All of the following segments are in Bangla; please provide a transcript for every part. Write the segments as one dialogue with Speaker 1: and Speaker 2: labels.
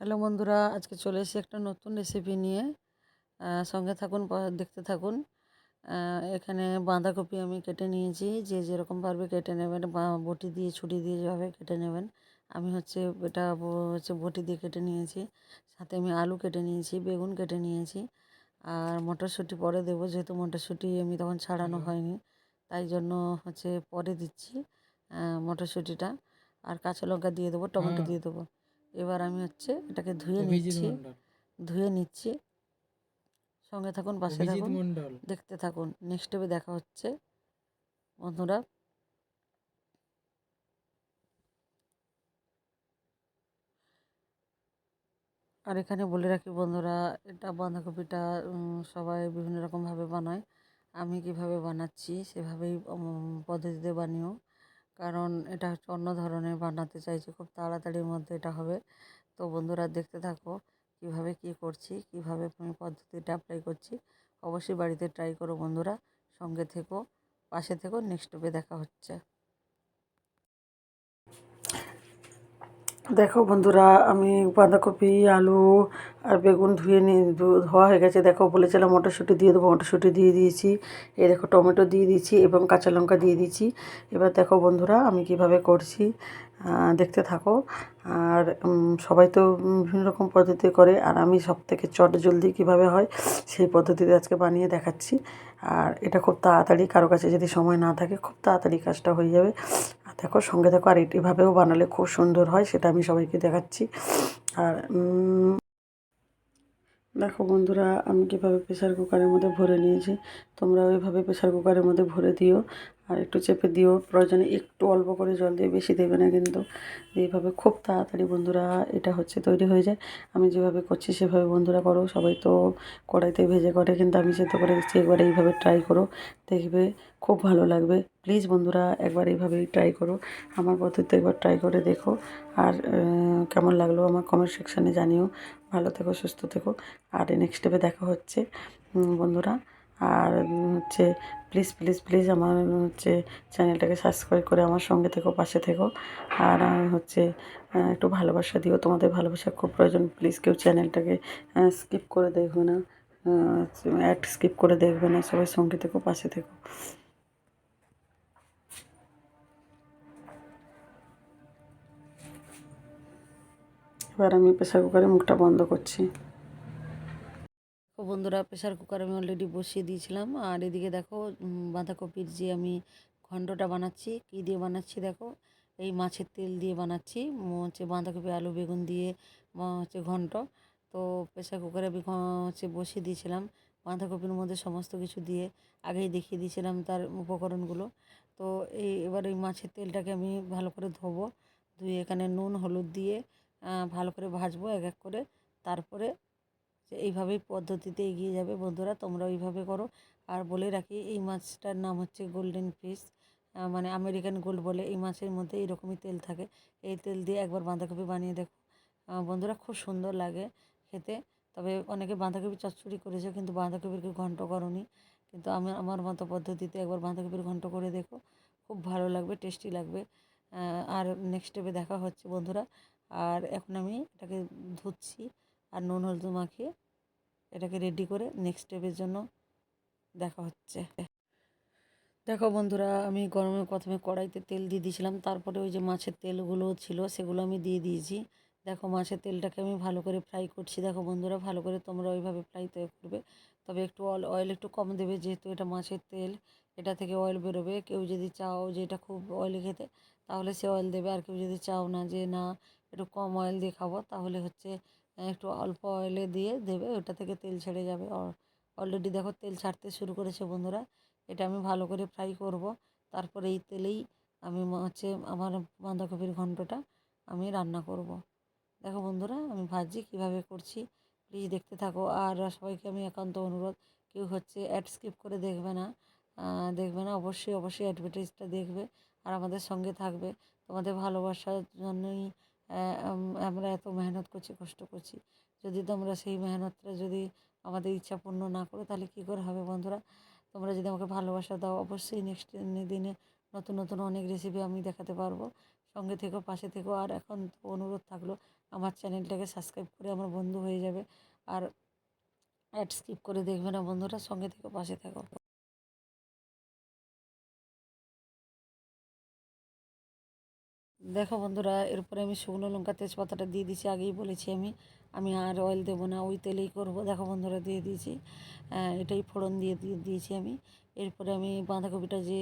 Speaker 1: হ্যালো বন্ধুরা আজকে চলে এসেছি একটা নতুন রেসিপি নিয়ে। সঙ্গে থাকুন দেখতে থাকুন। এখানে বাঁধাকপি আমি কেটে নিয়েছি। যে যেরকম পারবে কেটে নেবেন বা বটি দিয়ে ছুরি দিয়ে যেভাবে কেটে নেবেন। আমি হচ্ছে এটা হচ্ছে বটি দিয়ে কেটে নিয়েছি। সাথে আমি আলু কেটে নিয়েছি বেগুন কেটে নিয়েছি। আর মটরশুঁটি পরে দেবো যেহেতু মটরশুঁটি আমি তখন ছাড়ানো হয়নি। তাই জন্য হচ্ছে পরে দিচ্ছি মটরশুঁটিটা। আর কাঁচা লঙ্কা দিয়ে দেবো টমেটো। দিয়ে দেবো। এবার আমি হচ্ছে এটাকে ধুয়ে নিচ্ছি। ধুয়ে নিচ্ছি। সঙ্গে থাকুন পাশে থাকুন দেখতে থাকুন। নেক্সট স্টেপে দেখা হচ্ছে। বন্ধুরা আর এখানে বলে রাখি বন্ধুরা এটা বাঁধাকপিটা সবাই বিভিন্ন রকমভাবে বানায়। আমি কীভাবে বানাচ্ছি সেভাবেই পদ্ধতিতে বানিও। কারণ এটা হচ্ছে অন্য ধরনের বানাতে চাইছি, খুব তাড়াতাড়ির মধ্যে এটা হবে। তো বন্ধুরা দেখতে থাকো কীভাবে কি করছি, কীভাবে আমি পদ্ধতিটা অ্যাপ্লাই করছি। অবশ্যই বাড়িতে ট্রাই করো বন্ধুরা, সঙ্গে থেকো, পাশে থেকো নেক্সট স্টপে দেখা হচ্ছে। দেখো বন্ধুরা, আমি বাঁধাকপি, আলু আর বেগুন ধুয়ে নিয়ে ধোয়া হয়ে গেছে। দেখো, বলেছিলাম মটরশুঁটি দিয়ে দেবো, মটরশুঁটি দিয়ে দিয়েছি। এই দেখো, টমেটো দিয়ে দিয়েছি এবং কাঁচা লঙ্কা দিয়ে দিয়েছি। এবার দেখো বন্ধুরা, আমি কীভাবে করছি দেখতে থাকো। আর সবাই তো বিভিন্ন রকম পদ্ধতি করে, আর আমি সব থেকে চট জলদি কীভাবে হয়, সেই পদ্ধতিতে আজকে বানিয়ে দেখাচ্ছি। আর এটা খুব তাড়াতাড়ি, কারও কাছে যদি সময় না থাকে, খুব তাড়াতাড়ি কাজটা হয়ে যাবে। দেখো, সঙ্গে দেখো, আর এভাবেও বানালে খুব সুন্দর হয়, সেটা আমি সবাইকে দেখাচ্ছি। আর দেখো বন্ধুরা, আমি কীভাবে প্রেশার কুকারের মধ্যে ভরে নিয়েছি তোমরা ওইভাবে প্রেশার কুকারের মধ্যে ভরে দিও। আর একটু চেপে দিও, প্রয়োজনে একটু অল্প করে জল দিয়ে বেশি দেবে না কিন্তু। এইভাবে খুব তাড়াতাড়ি বন্ধুরা এটা হচ্ছে তৈরি হয়ে যায়। আমি যেভাবে করছি সেভাবে বন্ধুরা করো, সবাই তো কড়াইতে ভেজে করে কিন্তু আমি সেদ্ধ করে দিচ্ছি, একবার এইভাবে ট্রাই করো, দেখবে খুব ভালো লাগবে। প্লিজ বন্ধুরা একবার এইভাবেই ট্রাই করো, আমার পদ্ধতিতে একবার ট্রাই করে দেখো। আর কেমন লাগল আমার কমেন্ট সেকশানে জানিও। ভালো থেকো, সুস্থ থেকো। আর নেক্সট স্টেপে দেখা হচ্ছে বন্ধুরা। আর হচ্ছে প্লিজ প্লিজ প্লিজ আমার হচ্ছে চ্যানেলটাকে সাবস্ক্রাইব করে আমার সঙ্গে থেকো, পাশে থেকো। আর হচ্ছে একটু ভালোবাসা দিও। তোমাদের ভালোবাসা খুব প্রয়োজন। প্লিজ কেউ চ্যানেলটাকে স্কিপ করে দেখবে না। অ্যাড স্কিপ করে দেখবে না। সবাই সঙ্গে থেকো, পাশে থেকো। এবার আমি প্রেসার কুকারে মুখটা বন্ধ করছি। তো বন্ধুরা প্রেশার কুকার আমি অলরেডি বসিয়ে দিয়েছিলাম। আর এদিকে দেখো বাঁধাকপির যে আমি ঘন্টটা বানাচ্ছি, কী দিয়ে বানাচ্ছি দেখো? এই মাছের তেল দিয়ে বানাচ্ছি হচ্ছে বাঁধাকপি, আলু, বেগুন দিয়ে হচ্ছে ঘন্ট। তো প্রেসার কুকারে আমি হচ্ছে বসিয়ে দিয়েছিলাম বাঁধাকপির মধ্যে সমস্ত কিছু দিয়ে। আগেই দেখিয়ে দিয়েছিলাম তার উপকরণগুলো। তো এই, এবার এই মাছের তেলটাকে আমি ভালো করে ধোবো। ধুয়ে এখানে নুন, হলুদ দিয়ে ভালো করে ভাজবো এক এক করে। তারপরে এইভাবেই পদ্ধতিতে এগিয়ে যাবে। বন্ধুরা তোমরা ওইভাবে করো। আর বলে রাখি, এই মাছটার নাম হচ্ছে গোল্ডেন ফিশ মানে আমেরিকান গোল্ড বলে। এই মাছের মধ্যে এইরকমই তেল থাকে। এই তেল দিয়ে একবার বাঁধাকপি বানিয়ে দেখো। বন্ধুরা, খুব সুন্দর লাগে খেতে। তবে অনেকে বাঁধাকপি চচ্চড়ি করেছে, কিন্তু বাঁধাকপিকে ঘন্ট করনি। কিন্তু আমি, আমার মতো পদ্ধতিতে একবার বাঁধাকপির ঘন্ট করে দেখো। খুব ভালো লাগবে, টেস্টি লাগবে। আর নেক্সট স্টেপে দেখা হচ্ছে, বন্ধুরা। আর এখন আমি এটাকে ধুচ্ছি। আর নুন, হলুদ মাখিয়ে এটাকে রেডি করে নেক্সট স্টেপের জন্য দেখা হচ্ছে। দেখো বন্ধুরা, আমি গরমে প্রথমে কড়াইতে তেল দিয়ে দিয়েছিলাম, তারপরে ওই যে মাছের তেলগুলো ছিল সেগুলো আমি দিয়ে দিয়েছি। দেখো মাছের তেলটাকে আমি ভালো করে ফ্রাই করছি। দেখো বন্ধুরা, ভালো করে তোমরা ওইভাবে ফ্রাই করবে। তবে একটু অল অয়েল একটু কম দেবে যেহেতু এটা মাছের তেল, এটা থেকে অয়েল বেরোবে। কেউ যদি চাও যে এটা খুব অয়েলি খেতে, তাহলে সে অয়েল দেবে। আর কেউ যদি চাও না যে না, একটু কম অয়েল দিয়ে খাব, তাহলে হচ্ছে একটু অল্প অয়েলে দিয়ে দেবে, ওটা থেকে তেল ছেড়ে যাবে। অলরেডি দেখো তেল ছাড়তে শুরু করেছে বন্ধুরা। এটা আমি ভালো করে ফ্রাই করব। তারপরে এই তেলেই আমি হচ্ছে আমার বাঁধাকপির ঘন্টটা আমি রান্না করব। দেখো বন্ধুরা, আমি ভাজি কীভাবে করছি প্লিজ দেখতে থাকো। আর সবাইকে আমি একান্ত অনুরোধ, কেউ হচ্ছে অ্যাড স্কিপ করে দেখবে না। দেখবে না, অবশ্যই অবশ্যই অ্যাডভার্টাইজটা দেখবে। আর আমাদের সঙ্গে থাকবে। তোমাদের ভালোবাসার জন্যই আমরা এত মেহনত করছি, কষ্ট করছি। যদি তোমরা সেই মেহনতটা যদি আমাদের ইচ্ছা পূর্ণ না করো, তাহলে কী করে হবে বন্ধুরা? তোমরা যদি আমাকে ভালোবাসা দাও, অবশ্যই নেক্সট দিনে নতুন নতুন অনেক রেসিপি আমি দেখাতে পারব। সঙ্গে থেকো, পাশে থেকো। আর এখন অনুরোধ থাকল, আমার চ্যানেলটাকে সাবস্ক্রাইব করে আমার বন্ধু হয়ে যাবে। আর অ্যাড স্কিপ করে দেখবে না বন্ধুরা। সঙ্গে থেকে, পাশে থাকো। দেখো বন্ধুরা, এরপরে আমি শুকনো লঙ্কা তেজপাতাটা দিয়ে দিয়েছি। আগেই বলেছি আমি আমি আর অয়েল দেবো না, ওই তেলেই করব। দেখো বন্ধুরা, দিয়ে দিয়েছি এটাই ফোড়ন দিয়ে দিয়ে দিয়েছি আমি। এরপরে আমি বাঁধাকপিটা যে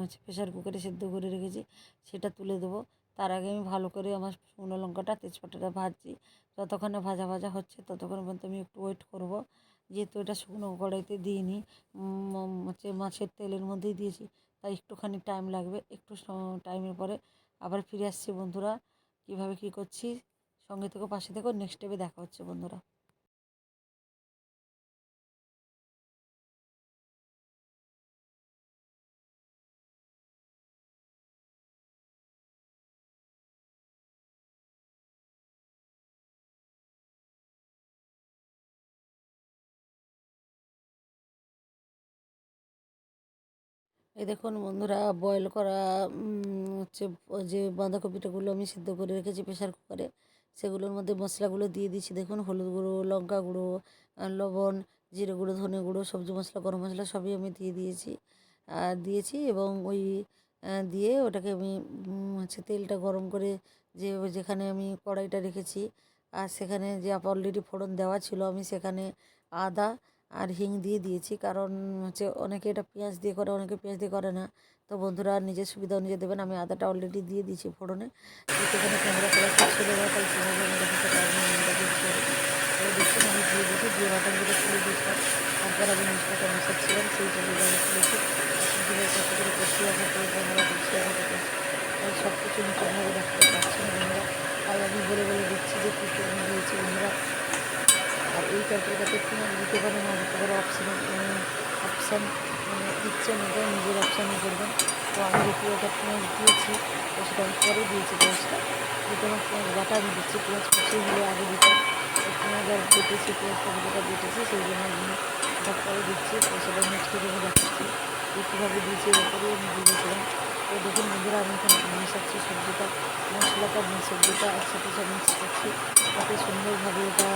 Speaker 1: হচ্ছে প্রেশার কুকারে সেদ্ধ করে রেখেছি, সেটা তুলে দেবো। তার আগে আমি ভালো করে আমার শুকনো লঙ্কাটা, তেজপাতাটা ভাজছি। যতক্ষণ ভাজা ভাজা হচ্ছে, ততক্ষণ পর্যন্ত আমি একটু ওয়েট করব। যেহেতু এটা শুকনো কড়াইতে দিইনি হচ্ছে মাছের তেলের মধ্যেই দিয়েছি, তাই একটুখানি টাইম লাগবে। একটু টাইমের পরে আবার ফিরে আসছি বন্ধুরা। কীভাবে কী করছি? সঙ্গে থেকে, পাশে থেকেও নেক্সট স্টেপে দেখা হচ্ছে বন্ধুরা। এই দেখুন বন্ধুরা বয়েল করা হচ্ছে যে বাঁধাকপিটাগুলো আমি সিদ্ধ করে রেখেছি প্রেশার কুকারে সেগুলোর মধ্যে মশলাগুলো দিয়ে দিচ্ছি। দেখুন হলুদ গুঁড়ো, লঙ্কা গুঁড়ো লবণ, জিরে গুঁড়ো, ধনে গুঁড়ো, সবজি মশলা, গরম মশলা সবই আমি দিয়ে দিয়েছি। দিয়েছি এবং ওই দিয়ে ওটাকে আমি হচ্ছে তেলটা গরম করে যে, যেখানে আমি কড়াইটা রেখেছি, আর সেখানে যে অলরেডি ফোড়ন দেওয়া ছিল আমি সেখানে আদা আর হিং দিয়ে দিয়েছি। কারণ হচ্ছে অনেকে এটা পেঁয়াজ দিয়ে করে, অনেকে পেঁয়াজ দিয়ে করে না। তো বন্ধুরা, নিজের সুবিধা অনুযায়ী দেবেন। আমি আদাটা অলরেডি দিয়ে দিয়েছি ফোড়নে। করা সেভাবে আমি দিয়েছি। দিয়ে বাটানগুলো করে সব কিছু আমি পারছি না বন্ধুরা। তাই আমি বলে বলে দিচ্ছি যে কী কী আমি দিয়েছি বন্ধুরা। আর এই তরকারিটাতে পেঁয়াজ দিতে পারেন না দিতে পারে অপশান অপশান মানে ইচ্ছে মতো নিজের অপশানে করবেন। তো আমি যেহেতু একটা পেঁয়াজ দিয়েছি, তো সেটা আমি পরে দিয়েছি পেঁয়াজটা। যেহেতু আমার পেঁয়াজ বাটা আমি দিচ্ছি, পেঁয়াজ কুচিয়ে হলে আগে দিতাম পেঁয়াজ আর বেটেছি পেঁয়াজটা যেটা বেটেছি, সেই জন্য আমি ওটা পরে দিচ্ছি। তো সেটা নেক্সট আমি দেখাচ্ছি কীভাবে দিয়েছি এর আমি দিয়েছিলাম তো দেখুন বন্ধুরা আমি এখানে মেশাচ্ছি সবজিটা, মশলাটা সবজিটা একসাথে সব মিক্স করছি। যাতে সুন্দরভাবে এটা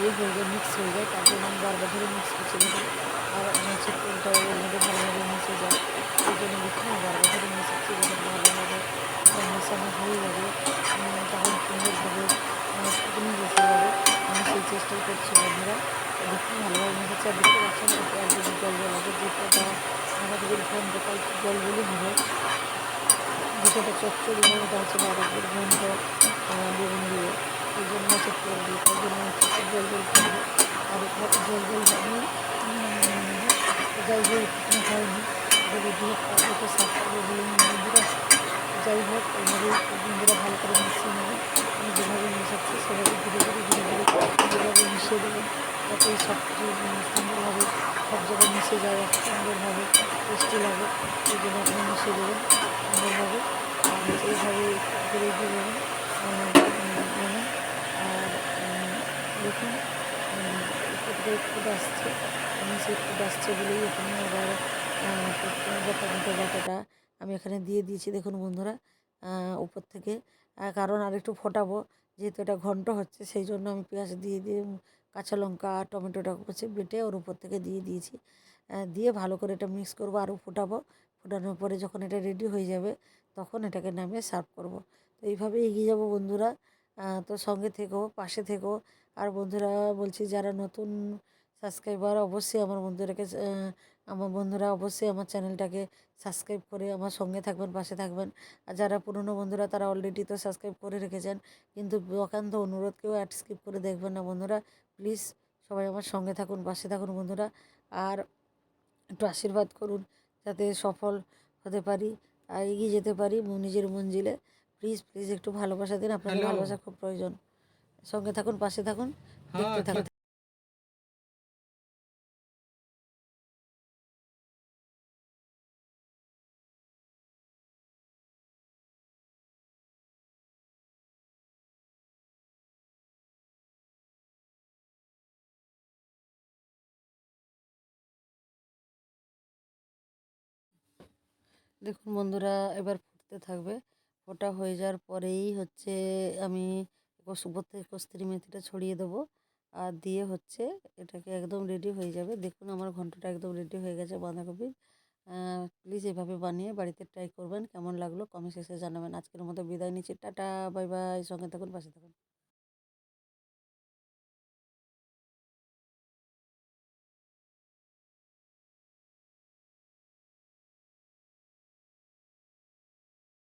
Speaker 1: ইয়ে হয়ে যায় মিক্স হয়ে যায়। তার জন্য আমি বারবার ধরে মিক্স করছি আর হচ্ছে ভালোভাবে মিশে যায়। সেই জন্য দেখুন বারবার ধরে মিশাচ্ছি যখন ভালোভাবে মেশানো হয়ে যাবে। তখন সুন্দরভাবে শুকনো বসে যাবে। আমি সেই চেষ্টাই করছি বন্ধুরা। দেখুন, ভালোভাবে মেশাচ্ছি আর দেখতে পাচ্ছেন একদম জল জল আছে যেটা আমাদের ঘণ্টা জল বলি হবে যেটা চচ্চড়ি ওটা হচ্ছে বারো ঘণ্টা বেগুন দিয়ে তেল তাই জল জল জল জল যাই হোক দিয়ে বন্ধুরা, যাই হোক এইভাবে বন্ধুরা ভালো করে মিশিয়ে নেবে। যেভাবে মিশাচ্ছি, সেভাবে ধীরে ধীরে যাতে সব কিছু সুন্দরভাবে সব জায়গায় মিশে যায় সুন্দরভাবে টেস্টি লাগে সেই জন্য আপনি মিশিয়ে দেবেন সুন্দরভাবে। আর এইভাবে করে দেবেন দেবেন আর দেখুন ফুটে ফুট আসছে, আমি সেই ফুট আসছে বলেই এখানে আবার টমেটো বাটাটা আমি এখানে দিয়ে দিয়েছি, দেখুন বন্ধুরা উপর থেকে। কারণ আরেকটু ফোটাবো, যেহেতু এটা ঘন্ট হচ্ছে, সেই জন্য আমি পেঁয়াজ দিয়ে দিয়ে কাঁচা লঙ্কা, টমেটোটা হচ্ছে বেটে ওর উপর থেকে দিয়ে দিয়েছি। দিয়ে ভালো করে এটা মিক্স করব আরও ফোটাবো। ফোটানোর পরে যখন এটা রেডি হয়ে যাবে, তখন এটাকে নামিয়ে সার্ভ করব। তো এইভাবে এগিয়ে যাব বন্ধুরা। তো সঙ্গে থেকো, পাশে থেকো। আর বন্ধুরা বলছি, যারা নতুন সাবস্ক্রাইবার অবশ্যই আমার বন্ধুরাকে আমার বন্ধুরা অবশ্যই আমার চ্যানেলটাকে সাবস্ক্রাইব করে আমার সঙ্গে থাকবেন, পাশে থাকবেন। আর যারা পুরনো বন্ধুরা, তারা অলরেডি তো সাবস্ক্রাইব করে রেখেছেন। কিন্তু অকান্ত অনুরোধ কেউ অ্যাড স্কিপ করে দেখবেন না বন্ধুরা। প্লিজ সবাই আমার সঙ্গে থাকুন পাশে থাকুন বন্ধুরা। আর একটু আশীর্বাদ করুন যাতে সফল হতে পারি আর এগিয়ে যেতে পারি নিজের মঞ্জিলে প্লিজ প্লিজ একটু ভালোবাসা দিন আপনার ভালোবাসা খুব প্রয়োজন। সঙ্গে থাকুন পাশে থাকুন
Speaker 2: হ্যাঁ,
Speaker 1: দেখতে থাকুন। দেখুন বন্ধুরা, এবার ফুটতে থাকবে। ফোটা হয়ে যাওয়ার পরেই হচ্ছে আমি কস- কস্তুরি মেথিটা ছড়িয়ে দেবো। আর দিয়ে হচ্ছে এটাকে একদম রেডি হয়ে যাবে। দেখুন আমার ঘন্টটা একদম রেডি হয়ে গেছে বাঁধাকপির প্লিজ এভাবে বানিয়ে বাড়িতে ট্রাই করবেন। কেমন লাগল কমেন্ট শেষে জানাবেন। আজকের মতো বিদায় নিচ্ছি। টাটা বাই বাই সঙ্গে থাকুন, পাশে থাকুন।